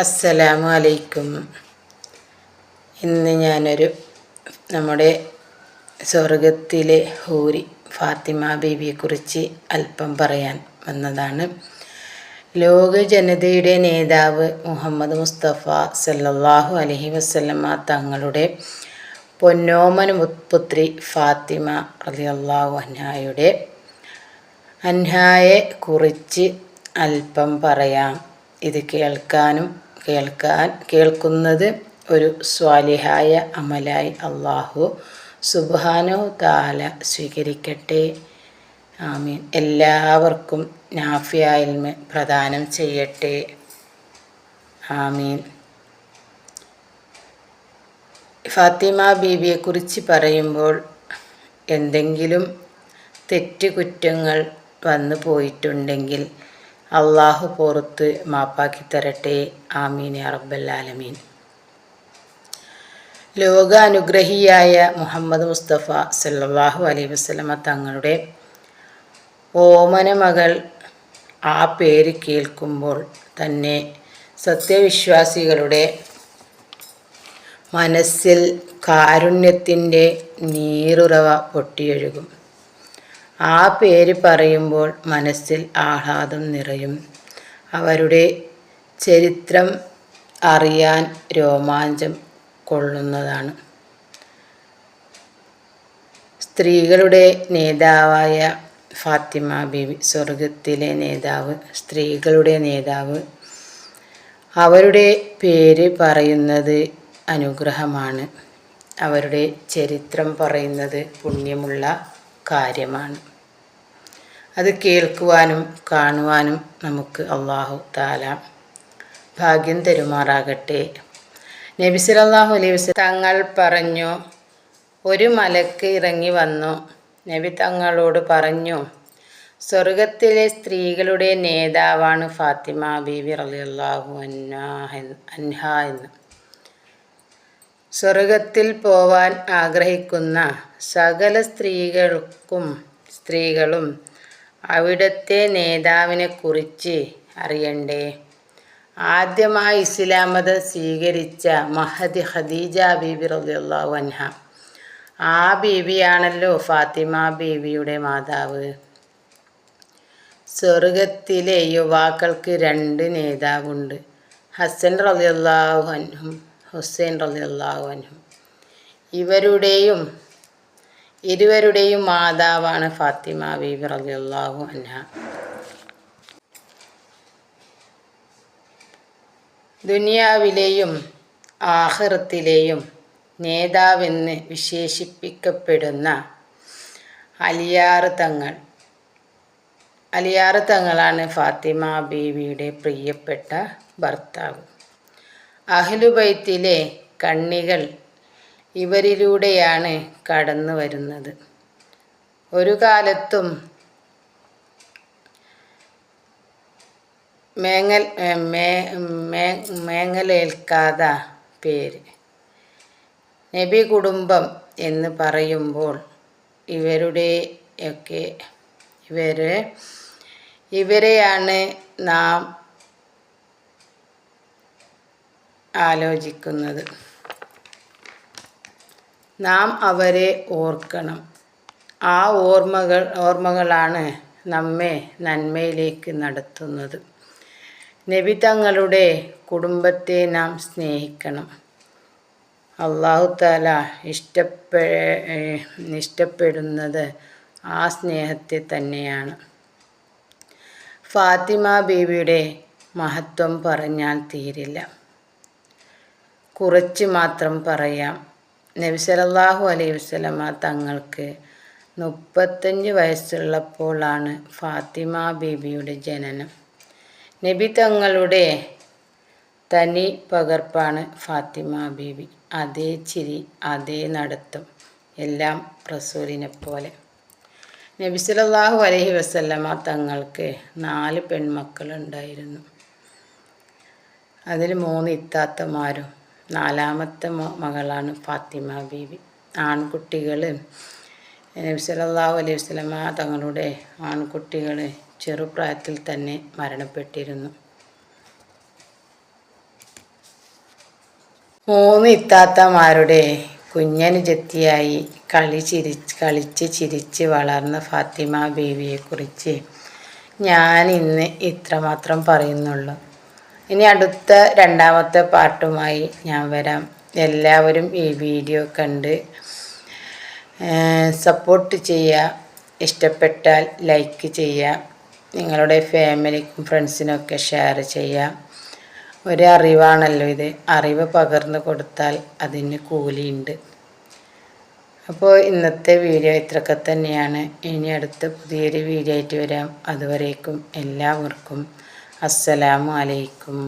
അസ്സലാമു അലൈക്കും ഇന്ന് ഞാനൊരു നമ്മുടെ സ്വർഗത്തിലെ ഹൂരി ഫാത്തിമ ബീവിയെക്കുറിച്ച് അല്പം പറയാൻ വന്നതാണ്. ലോക ജനതയുടെ നേതാവ് മുഹമ്മദ് മുസ്തഫ സല്ലല്ലാഹു അലൈഹി വസല്ലമ തങ്ങളുടെ പൊന്നോമന പുത്രി ഫാത്തിമ റളിയല്ലാഹു അൻഹായുടെ അൻഹായെ കുറിച്ച് അല്പം പറയാം. ഇത് കേൾക്കാനും കേൾക്കാൻ കേൾക്കുന്നത് ഒരു സ്വാലിഹായ അമലായി അള്ളാഹു സുബാനോ താല സ്വീകരിക്കട്ടെ. ആമീൻ. എല്ലാവർക്കും നാഫിയായിൽമ പ്രദാനം ചെയ്യട്ടെ. ആമീൻ. ഫാത്തിമ ബീബിയെക്കുറിച്ച് പറയുമ്പോൾ എന്തെങ്കിലും തെറ്റുകുറ്റങ്ങൾ വന്നു പോയിട്ടുണ്ടെങ്കിൽ അള്ളാഹു പുറത്ത് മാപ്പാക്കി തരട്ടെ. ആമീൻ അറബല്ലാലമീൻ ലോകാനുഗ്രഹിയായ മുഹമ്മദ് മുസ്തഫ സല്ലല്ലാഹു അലൈ വസ്ലമ തങ്ങളുടെ ഓമന മകൾ ആ പേര് കേൾക്കുമ്പോൾ തന്നെ സത്യവിശ്വാസികളുടെ മനസ്സിൽ കാരുണ്യത്തിന്റെ നീറുറവ പൊട്ടിയൊഴുകും. ആ പേര് പറയുമ്പോൾ മനസ്സിൽ ആഹ്ലാദം നിറയും. അവരുടെ ചരിത്രം അറിയാൻ രോമാഞ്ചം കൊള്ളുന്നതാണ്. സ്ത്രീകളുടെ നേതാവായ ഫാത്തിമ ബീവി സ്വർഗത്തിലെ നേതാവ് സ്ത്രീകളുടെ നേതാവ്. അവരുടെ പേര് പറയുന്നത് അനുഗ്രഹമാണ്. അവരുടെ ചരിത്രം പറയുന്നത് പുണ്യമുള്ള കാര്യമാണ്. അത് കേൾക്കുവാനും കാണുവാനും നമുക്ക് അള്ളാഹു താല ഭാഗ്യം തരുമാറാകട്ടെ. നബി സല്ലല്ലാഹു അലൈഹി തങ്ങൾ പറഞ്ഞു ഒരു മലക്ക് ഇറങ്ങി വന്നു. നബി തങ്ങളോട് പറഞ്ഞു സ്വർഗത്തിലെ സ്ത്രീകളുടെ നേതാവാണ് ഫാത്തിമ ബീവി റളിയല്ലാഹു അൻഹ അൻഹ എന്ന്. സ്വർഗത്തിൽ പോവാൻ ആഗ്രഹിക്കുന്ന സകല സ്ത്രീകൾക്കും സ്ത്രീകളും അവിടുത്തെ നേതാവിനെക്കുറിച്ച് അറിയണ്ടേ? ആദ്യമായി ഇസ്ലാം മതം സ്വീകരിച്ച മഹദി ഖദീജ ബീബി റളിയല്ലാഹു അൻഹ. ആ ബീവിയാണല്ലോ ഫാത്തിമ ബീവിയുടെ മാതാവ്. സ്വർഗത്തിലെ യുവാക്കൾക്ക് രണ്ട് നേതാവുണ്ട്. ഹസൻ റളിയല്ലാഹു അൻഹും ഹുസൈൻ റളിയല്ലാഹു അൻഹും. ഇവരുടെയും ഇരുവരുടെയും മാതാവാണ് ഫാത്തിമ ബീബി റളിയല്ലാഹു അൻഹ. ദുനിയാവിലെയും ആഹ്റത്തിലെയും നേതാവെന്ന് വിശേഷിപ്പിക്കപ്പെടുന്ന അലിയാറ് തങ്ങൾ. അലിയാറ് തങ്ങളാണ് ഫാത്തിമ ബീവിയുടെ പ്രിയപ്പെട്ട ഭർത്താവ്. അഹ്ലുബൈത്തിലെ കണ്ണികൾ ഇവരിലൂടെയാണ് കടന്നു വരുന്നത്. ഒരു കാലത്തും മേങ്ങൽ മേങ്ങലേൽക്കാത പേര്. നബി കുടുംബം എന്ന് പറയുമ്പോൾ ഇവരുടെയൊക്കെ ഇവരെ ഇവരെയാണ് നാം ആലോചിക്കുന്നത്. നാം അവരെ ഓർക്കണം. ആ ഓർമ്മകൾ ഓർമ്മകളാണ് നമ്മെ നന്മയിലേക്ക് നടത്തുന്നത്. നബി തങ്ങളുടെ കുടുംബത്തെ നാം സ്നേഹിക്കണം. അള്ളാഹു താല ഇഷ്ടപ്പെ ഇഷ്ടപ്പെടുന്നത് ആ സ്നേഹത്തെ തന്നെയാണ്. ഫാത്തിമ ബീവിയുടെ മഹത്വം പറഞ്ഞാൽ തീരില്ല. കുറച്ച് മാത്രം പറയാം. നബി സല്ലല്ലാഹു അലൈഹി വസല്ലമ തങ്ങൾക്ക് മുപ്പത്തഞ്ച് വയസ്സുള്ളപ്പോഴാണ് ഫാത്തിമ ബീബിയുടെ ജനനം. നബി തങ്ങളുടെ തനി പകർപ്പാണ് ഫാത്തിമ ബീബി. അതേ ചിരി അതേ നടത്തും എല്ലാം റസൂലിനെ പോലെ. നബി സല്ലല്ലാഹു അലൈഹി വസല്ലമ തങ്ങൾക്ക് നാല് പെൺമക്കളുണ്ടായിരുന്നു. അതിൽ മൂന്ന് ഇത്താത്തമാരും നാലാമത്തെ മകളാണ് ഫാത്തിമ ബീവി. ആൺകുട്ടികൾ നബി സല്ലല്ലാഹു അലൈഹി വസല്ലമ തങ്ങളുടെ ആൺകുട്ടികൾ ചെറുപ്രായത്തിൽ തന്നെ മരണപ്പെട്ടിരുന്നു. മൂന്ന് ഇത്താത്തമാരുടെ കുഞ്ഞനുജത്തിയായി കളി ചിരി കളിച്ച് ചിരിച്ച് വളർന്ന ഫാത്തിമ ബീവിയെക്കുറിച്ച് ഞാൻ ഇന്ന് ഇത്രമാത്രം പറയുന്നുള്ളൂ. ഇനി അടുത്ത രണ്ടാമത്തെ പാട്ടുമായി ഞാൻ വരാം. എല്ലാവരും ഈ വീഡിയോ കണ്ട് സപ്പോർട്ട് ചെയ്യുക. ഇഷ്ടപ്പെട്ടാൽ ലൈക്ക് ചെയ്യുക. നിങ്ങളുടെ ഫാമിലിക്കും ഫ്രണ്ട്സിനൊക്കെ ഷെയർ ചെയ്യുക. ഒരു അറിവാണല്ലോ ഇത്. അറിവ് പകർന്നു കൊടുത്താൽ അതിന് കൂലിയുണ്ട്. അപ്പോൾ ഇന്നത്തെ വീഡിയോ ഇത്രയൊക്കെ തന്നെയാണ്. ഇനി അടുത്ത പുതിയൊരു വീഡിയോ ആയിട്ട് വരാം. അതുവരേക്കും എല്ലാവർക്കും അസ്സലാമു അലൈക്കും.